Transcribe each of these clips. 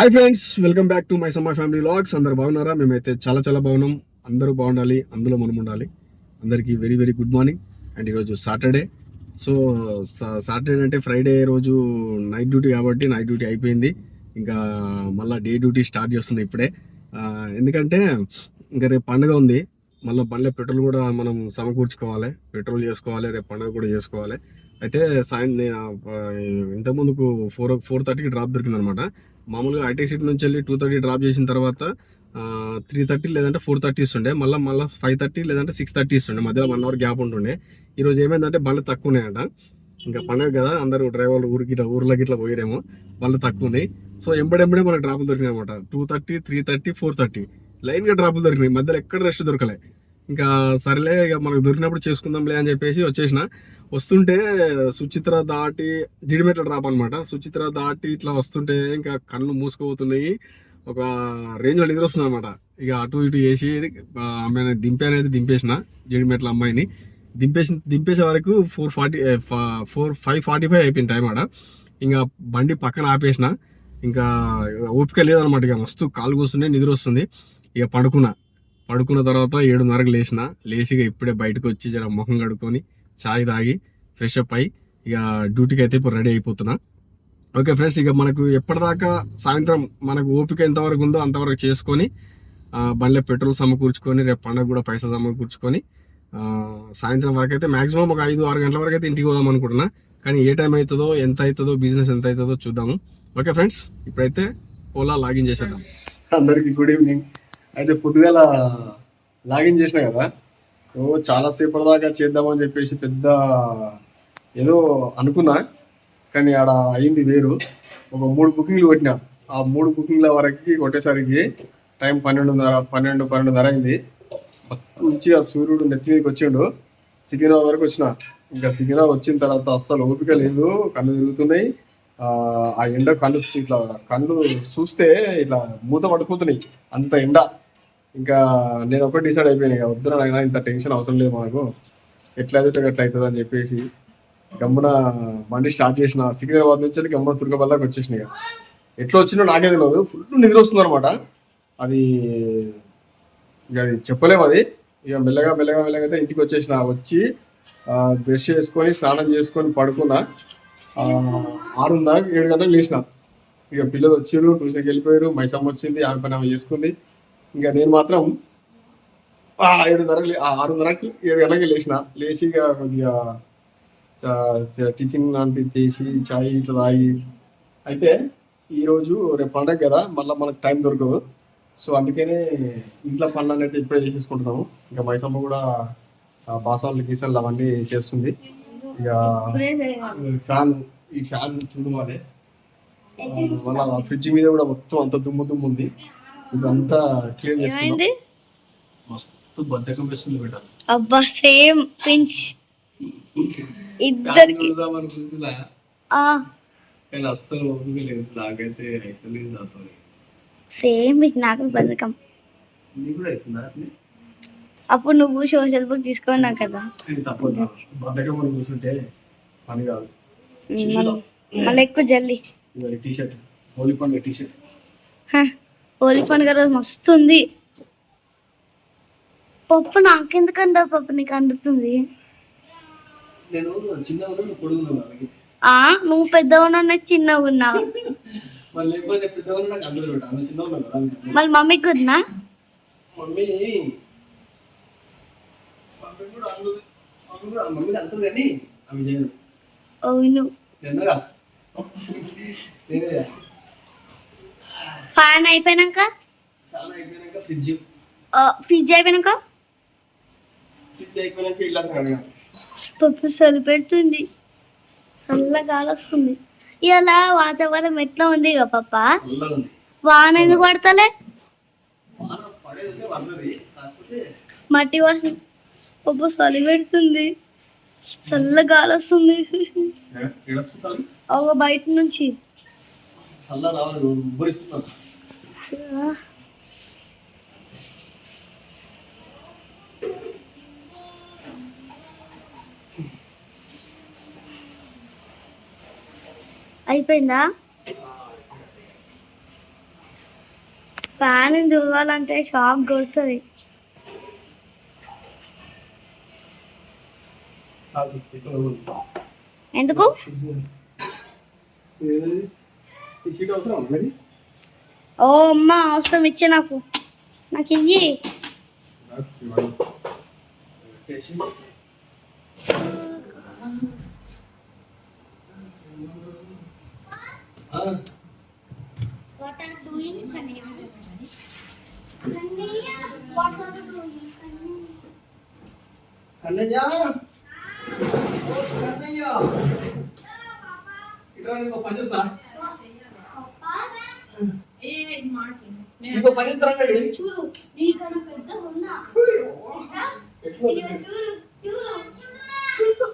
Hi friends welcome back to my summer family vlogs అందరు బాగున్నారా? మేమైతే చాలా చాలా బాగున్నాం. అందరూ బాగుండాలి. అందులో మనం ఉండాలి. అందరికీ very very good morning and ఈరోజు సాటర్డే సో సాటర్డే అంటే ఫ్రైడే రోజు నైట్ డ్యూటీ కాబట్టి నైట్ డ్యూటీ అయిపోయింది. ఇంకా మళ్ళీ డే డ్యూటీ స్టార్ట్ చేస్తున్నాయి ఇప్పుడే. ఎందుకంటే ఇంకా రేపు పండుగ ఉంది. మళ్ళీ బండ్ల పెట్రోల్ కూడా మనం సమకూర్చుకోవాలి. పెట్రోల్ చేసుకోవాలి. రేపు పండుగ కూడా చేసుకోవాలి. అయితే సాయంత్రం ఇంతకుముందుకు ఫోర్ ఫోర్ థర్టీకి డ్రాప్ దొరికింది అనమాట మామూలుగా ఐటీ సిటీ నుంచి వెళ్ళి టూ థర్టీ డ్రాప్ చేసిన తర్వాత త్రీ థర్టీ లేదంటే ఫోర్ థర్టీ ఇస్తుండే. మళ్ళీ మళ్ళీ ఫైవ్ థర్టీ లేదంటే సిక్స్ థర్టీ ఇస్తుండే. మధ్యలో వన్ అవర్ గ్యాప్ ఉంటుండే. ఈరోజు ఏమైందంటే బండ్లు తక్కువ ఉన్నాయంట ఇంకా పండగ కదా అందరూ డ్రైవర్లు ఊరికి ఇట్లా ఊర్లోకి ఇట్లా పోయిరేమో. వాళ్ళు తక్కువ ఉన్నాయి సో ఎంబడెంబడే మనకు డ్రాపులు దొరికినాయి అనమాట. Two thirty three thirty four thirty. లైన్గా డ్రాపులు దొరికినాయి. మధ్యలో ఎక్కడ రెస్ట్ దొరకలే. ఇంకా సరేలే ఇక మనకు దొరికినప్పుడు చేసుకుందాంలే అని చెప్పేసి వచ్చేసిన. వస్తుంటే సుచిత్ర దాటి జిడిమెట్ల డ్రాప్ అనమాట సుచిత్ర దాటి ఇట్లా వస్తుంటే ఇంకా కళ్ళు మూసుకుపోతున్నాయి. ఒక రేంజ్లో నిద్ర వస్తుంది అనమాట ఇక అటు ఇటు వేసి ఆమె దింపేనైతే దింపేసిన జిడిమెట్ల అమ్మాయిని. దింపేసి దింపేసే వరకు four forty four five forty five అయిపోయింది టైం ఆడ. ఇంకా బండి పక్కన ఆపేసిన. ఇంకా ఓపిక లేదనమాట ఇక. మస్తు కాలు కూర్చునే నిద్ర వస్తుంది. ఇక పడుకున్నా. పడుకున్న తర్వాత ఏడున్నరకు లేచిన లేచి ఇక ఇప్పుడే బయటకు వచ్చి జర ముఖం కడుక్కొని చాయ్ తాగి ఫ్రెష్ అప్ అయ్యి ఇక డ్యూటీకి అయితే ఇప్పుడు రెడీ అయిపోతున్నా. ఓకే ఫ్రెండ్స్ ఇక మనకు ఎప్పటిదాకా సాయంత్రం మనకు ఓపిక ఎంతవరకు ఉందో అంతవరకు చేసుకొని బండిలో బండ్లో పెట్రోల్ సమకూర్చుకొని రేపు పండగ కూడా పైసలు సమకూర్చుకొని సాయంత్రం వరకు అయితే మాక్సిమం ఒక ఐదు ఆరు గంటల వరకు అయితే ఇంటికి పోదాం అనుకుంటున్నా. కానీ ఏ టైం అవుతుందో ఎంత అవుతుందో బిజినెస్ ఎంత అవుతుందో చూద్దాము. ఓకే ఫ్రెండ్స్ ఇప్పుడైతే ఓలా లాగిన్ చేసేద్దాం. అందరికి గుడ్ ఈవినింగ్ అయితే పొద్దుగాల లాగిన్ చేసిన కదా? ఓ చాలా సేపటి దాకా చేద్దామని చెప్పేసి పెద్ద ఏదో అనుకున్నా కానీ ఆడ అయింది వేరు. ఒక మూడు బుకింగ్లు కొట్టినా. ఆ మూడు బుకింగ్ల వరకు కొట్టేసరికి టైం పన్నెండున్నర పన్నెండు పన్నెండున్నర అయింది. మంచిగా నుంచి ఆ సూర్యుడు నెత్తి మీదకి వచ్చిండు. సికింద్రాబాద్ వరకు వచ్చిన. ఇంకా సికింద్రాబాద్ వచ్చిన తర్వాత అస్సలు ఓపిక లేదు. కళ్ళు తిరుగుతున్నాయి. ఆ, ఆ ఎండ కళ్ళు ఇట్లా కళ్ళు చూస్తే ఇట్లా మూత పడిపోతున్నాయి. అంత ఎండ. ఇంకా నేను ఒకటి డిసైడ్ అయిపోయాను ఇక వద్దురా నాయనా ఇంత టెన్షన్ అవసరం లేదు మనకు ఎట్లా అయితే అట్లా అవుతుంది అని చెప్పేసి గమ్మున బండి స్టార్ట్ చేసిన సికింద్రాబాద్ నుంచి గమ్మున తుర్కపల్లి దాకా వచ్చేసిన ఇక. ఎట్లా వచ్చిందో నాకే తెలియదు ఫుల్ నిద్ర వస్తుంది అనమాట. అది ఇక అది చెప్పలేము అది. ఇక మెల్లగా మెల్లగా మెల్లగా అయితే ఇంటికి వచ్చేసిన. వచ్చి బ్రష్ చేసుకొని స్నానం చేసుకొని పడుకున్నా. ఆరున్నర ఏడు గంటలకు లేచిన. ఇక పిల్లలు వచ్చారు ట్యూషన్కి వెళ్ళిపోయారు మైసమ్మ వచ్చింది ఆమె పని ఆమె చేసుకుంది. ఇంకా నేను మాత్రం ఆ, ఏడున్నరకు ఆ, ఆరున్నరకి ఏడు గంటలకి లేచిన. లేచి ఇక కొద్దిగా టిఫిన్ లాంటివి చేసి చాయ్ ఇట్లా తాగి. అయితే ఈరోజు రేపు పండగ కదా మళ్ళీ మనకు టైం దొరకదు. సో అందుకనే ఇంట్లో పనులు అయితే ఇప్పుడే చేసేసుకుంటున్నాము. ఇంకా మైసమ్మ కూడా బాసాలు గీసాలు అవన్నీ చేస్తుంది. ఇక ఫ్యాన్ ఈ ఫ్యాన్ చూడమాలే మన ఫ్రిడ్జ్ మీద కూడా మొత్తం అంత దుమ్ము దుమ్ము ఉంది. ఇదంతా క్లియర్ చేసుకున్నాం. ఏమైంది? మస్తు బద్దకం వేస్తుంది బిడ్డ. అబ్బా సేమ్ పించ్. ఇద్దరికి అనుకుంటున్నా. ఆ. కానీ అస్సలు ఓపిక లేదు. నాకైతే తెలియదు నాతో సేమ్ పించ్ నాకు బతుకం నీకు కూడా అవుతుందా అప్పుడు నువ్వు సోషల్ బుక్ తీసుకున్నావు కదా. ఇది తప్పదు బద్దకం అని కూర్చుంటే పని కాదు. మళ్ళీ- ఎక్కువ జల్దీ టీ షర్ట్ హోలీ పండుగ టీ షర్ట్ హ, హోలీ పండుగ రోజు మస్తు ఉంది పప్పు నాకెందుకంత పప్పు? నీకు అందుతుంది. ఆ నువ్వు నాకు చిన్నగా ఉన్నావు మళ్ళీ మమ్మీకి కుదినా మమ్మీ మమ్మీ కూడా అందదు మమ్మీ కూడా మమ్మీ అంటది కానీ ఆమె చేయదు అవును ఫ్యాన్ అయిపోయినాక? ఫ్రిడ్జ్. ఫ్రిడ్జ్ అయిపోయినాక? ఫ్రిడ్జ్ అయిపోయినాక ఇల్లు అంతా అడగా పప్పు చలి పెడుతుంది. చల్ల గాలి వస్తుంది. ఇలా వాతావరణం ఎట్లా ఉంది ఇక పప్ప? వాన ఎందుకు పడతలే? మట్టి వాసన పప్పు చలి పెడుతుంది. చల్ల గాలి వస్తుంది. ఒక బయట నుంచి. చల్ల రావాలి ఉబ్బరిస్తున్నాను అయిపోయిందా? ఫ్యాన్ చూడాలంటే షాక్ కొడుతుంది. ఎందుకు? ఓ అమ్మ అవసరం ఇచ్చే నాకు నాకు ఇయ్యి What are you doing, Kanya? Kanya, what are you doing? Kannayya ఓ కన్నయ్య ఇట్రా నీకు పని చెప్తా నీకు పని చెప్తా రండి చూడు నీకన్నా పెద్ద ఉన్నా చూడు చూడు? నీకు.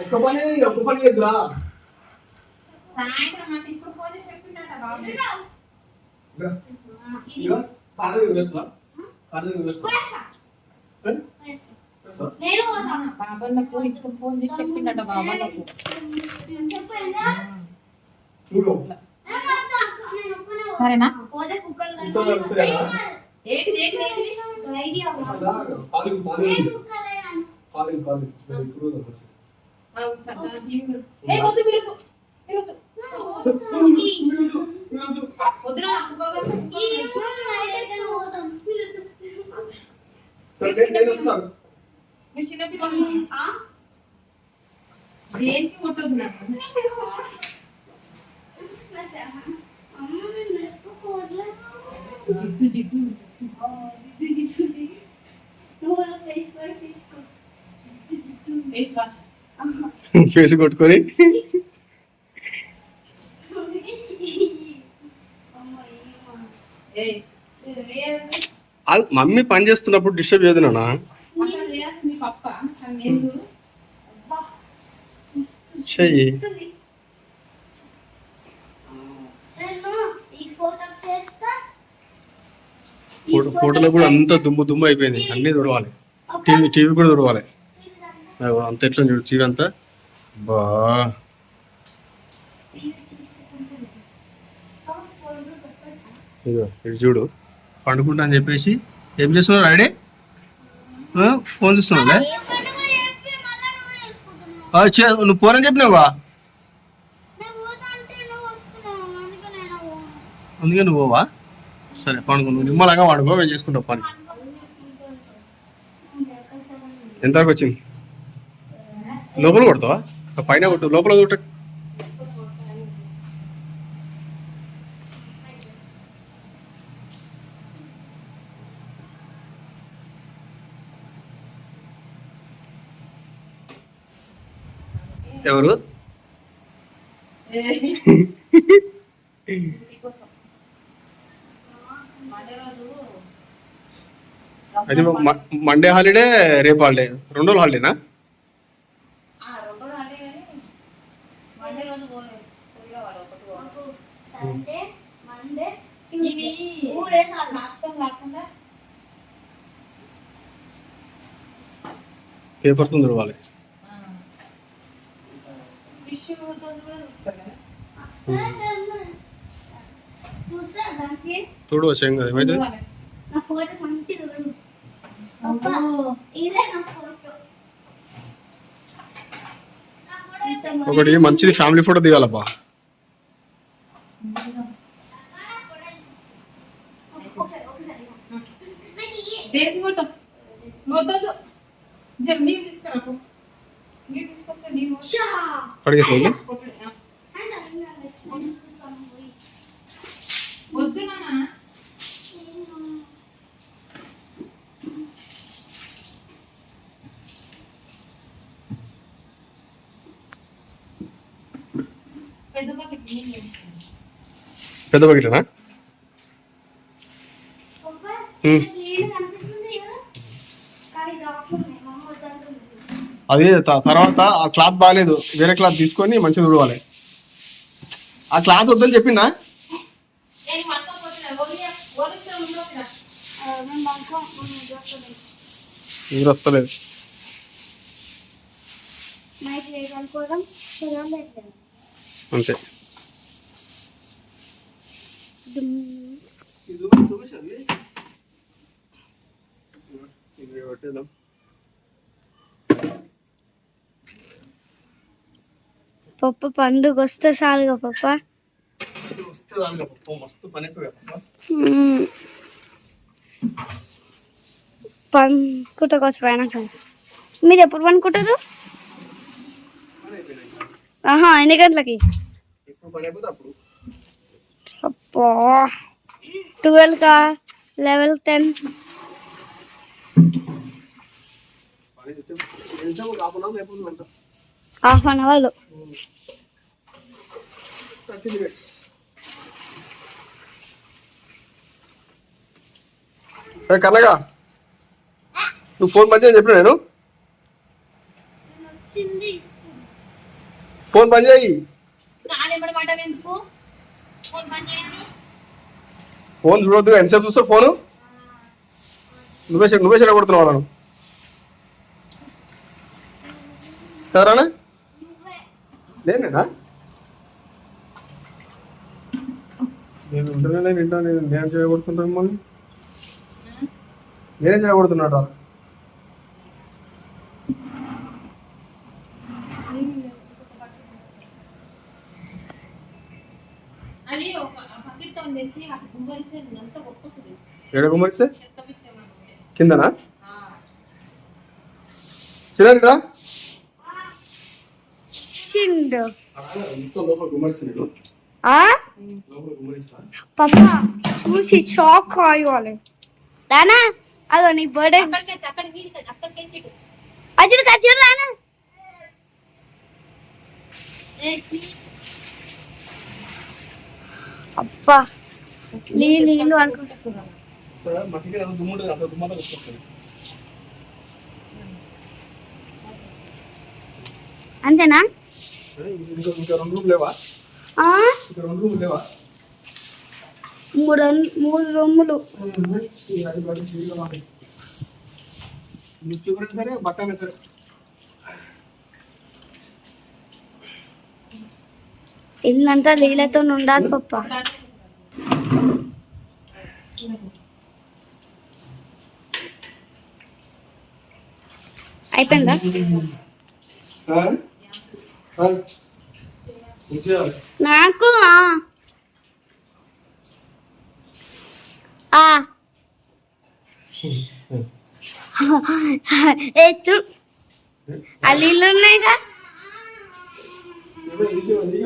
ఒక్క పని ఒక్క పని చేద్దురా. సాయంత్రం కాదు వేస్తున్నా పోతా. బాబాలకు ఇప్పుడు ఫోన్ చేసి చెప్పిండట బాబాలకు చెప్పండి చూడు. సరేనా? ఏంటి ఏంటి ఏంటి? ఐడియా ఇప్పుడు. ఏ వద్దు మీరు వద్దు. మీరు వద్దు. వద్దురా నాకు సరే నేను వస్తున్నాను మీరు చిన్నపిల్లలు దేనికి కొట్టదు నాకు జిడ్డు జిడ్డు వేసి వాచ్ ఫేస్ కొట్టుకొని ఏ అది మమ్మీ పని చేస్తున్నప్పుడు డిస్టర్బ్ చేయదు చెయ్యి. ఫోటో ఫోటోలో కూడా అంత దుమ్ము దుమ్ము అయిపోయింది. అన్నీ తుడవాలి. టీవీ టీవీ కూడా తుడవాలి. అంత ఎట్లా చూడు టీవీ అంతా? బా. ఇదిగో ఇటు చూడు. పండుకుంటా అని చెప్పేసి ఏం చేస్తున్నావు రాడే ఫోన్ చూస్తున్నావులే నువ్వు పోరని అని చెప్పినావా? అందుకే నువ్వు పోవా? సరే పండుకో నువ్వు నిమ్మలాగా వాడుకో మేము చేసుకుంటావు పని. ఎంతవరకు వచ్చింది? లోపల కొడతావా? పైన కొట్టు లోపల కొట్టు. ఎవరు? మీకోసం మండే రోజు అది మండే హాలిడే రేపు హాలిడే రెండు రోజులు హాలిడేనా ఆ, రెండో రాలే కానీ మండే రోజు పోలేదు పోయిరావాలి ఒకటి పోవాలి. సండే మండే ఇవి ట్యూస్డే మూడే సార్లు నాటకం కాకుండా పేపర్తో తుడవాలి ఫిష్ తోటి కూడా చూస్తారు కదా చూసా దానికి చూడు వచ్చాం కదా ఏమైతే ఒకటి మంచిది ఫ్యామిలీ ఫోటో దిగాలబ్బా. ఒకసారి అమ్మ వద్దంటుంది. అది తర్వాత ఆ క్లాత్ బాగాలేదు వేరే క్లాత్ తీసుకొని మంచిగా తుడవాలి. ఆ క్లాత్ వద్దని చెప్పిందా నేను పట్టుకోకపోతే ఓలి ఓలిస్టర్ ఉండవు కదా ఆ, నేను మీరు వస్తలేదు అంతే. పప్పు పండుగ వస్తే చాలుగా పప్ప? వస్తే రాదుగా పప్పు. మస్తు పని అవుతుంది మ్మ్. పనుకుంటాకు పోయినాక మీరు ఎప్పుడు పనుకుంటారు ఆహా ఎన్ని గంటలకి? ఎప్పుడు పని అయిపోతే అప్పుడు. అబ్బా ట్వెల్వ్ కా? Level ten? పని హాఫ్ అన్ అవర్లో కన్నగా నువ్వు ఫోన్ బంద్ చేయని చెప్పిన నేను? ఫోన్ బంద్ చేయి. నాలెంబడి మాట ఎందుకు? ఫోన్ పని చూడొద్దు ఎంతసేపు చూస్తావు ఫోను? నువ్వే నువ్వే చెడగొడుతున్నావు వాళ్ళను. కదరానా నేనేనా నేను ఉంటేనే నేను వింటాను నేను నేను చేయగొడుతుంటాను మిమ్మల్ని. నేనే చేయగొడుతున్నాడు రా అది ఒక పక్కితో తెచ్చి అటు గుంబరిస్తే అంతా కొట్టుకొస్తుంది ఏడ గుమ్మరిస్తే చెత్త పెట్టేవాళ్ళు కిందనా చిన్నరా చిండు లోపల గుమ్మరిస్తే నేను ఆ లోపల గుమ్మరిస్తా పప్ప చూసి షాక్ అయ్యాలి రానా అదో నీ బర్త్డే అక్కడికి అక్కడ మీది అక్కడికి వెళ్ళి అజుడు కజ్జుడు రానా అబ్బా నీళ్ళు నీళ్ళు మసికి అది అంత దుమ్మంతా వస్తుంది. అంతేనా? ఇంకా రెండు రూమ్ లేవా ఇంకా రెండు రూమ్ లేవా మూడు మూడు రొమ్ములు. సరే బట్టనే సరే ఇల్లంతా నీళ్ళతో ఉండాలి పప్ప. అయిపోయిందా? నాకు అల్లీలు ఉన్నాయిగా ఓ ఓ,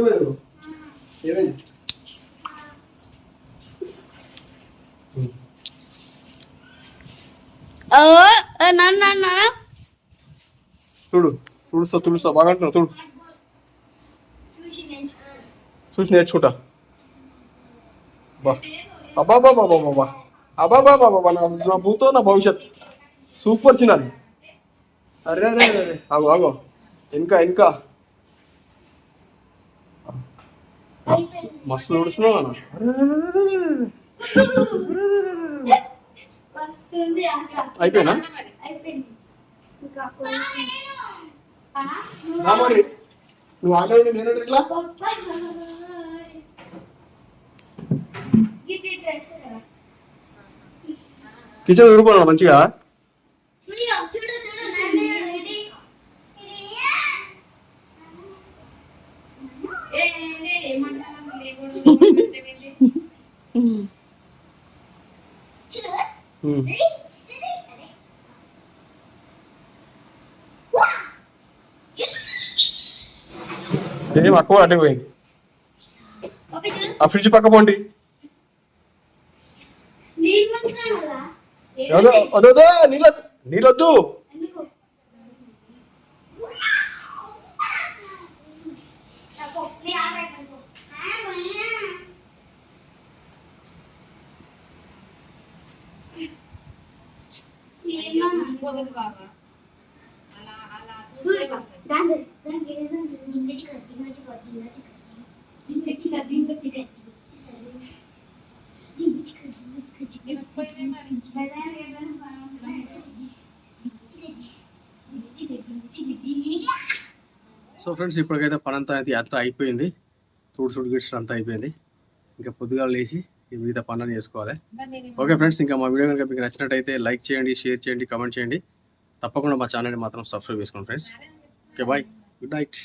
నన్ను నన్ను చూడు తుడుస్తా తుడుస్తా బాగా అంటున్నావు చూడు. చూసి నేర్చుకుంటా. బా. అబ్బా బాబా బాబా బాబా అబ్బా. బాబా బాబా నా భూతో నా భవిష్యత్. సూపర్ చిన్నది అరే అరే అరే ఆగో ఆగో. ఇంకా ఇంకా మస్తు మస్తు తుడుస్తున్నావు అన్న వస్తుంది అయిపోయినా? అయిపోయింది. ఇంకా కొంచెం ఆ? నా మరి. నువ్వు ఆల్రెడీ నేను ఇట్లా? కిచెన్ తుడుకున్నా మంచిగా. ఏమంటారు. సేమ్ అక్క కూడా అటే పోయింది. ఆ ఫ్రిడ్జ్ పక్క పోండి నీళ్ళు మంచిగా కదా? వద్దు వద్దు నీళ్ళ నీళ్ళొద్దు సో ఫ్రెండ్స్ ఇప్పటికైతే పని అంతా అయితే అంతా అయిపోయింది. తుడుసుడు గిడ్సుడు అంతా అయిపోయింది. ఇంకా పొద్దుగా లేచి ఈ మిగతా పనులను చేసుకోవాలి. ఓకే ఫ్రెండ్స్ ఇంకా మా వీడియో కనుక మీకు నచ్చినట్టయితే లైక్ చేయండి షేర్ చేయండి కామెంట్ చేయండి. తప్పకుండా మా ఛానల్ని మాత్రం సబ్స్క్రైబ్ చేసుకోండి friends. Okay bye. Good night.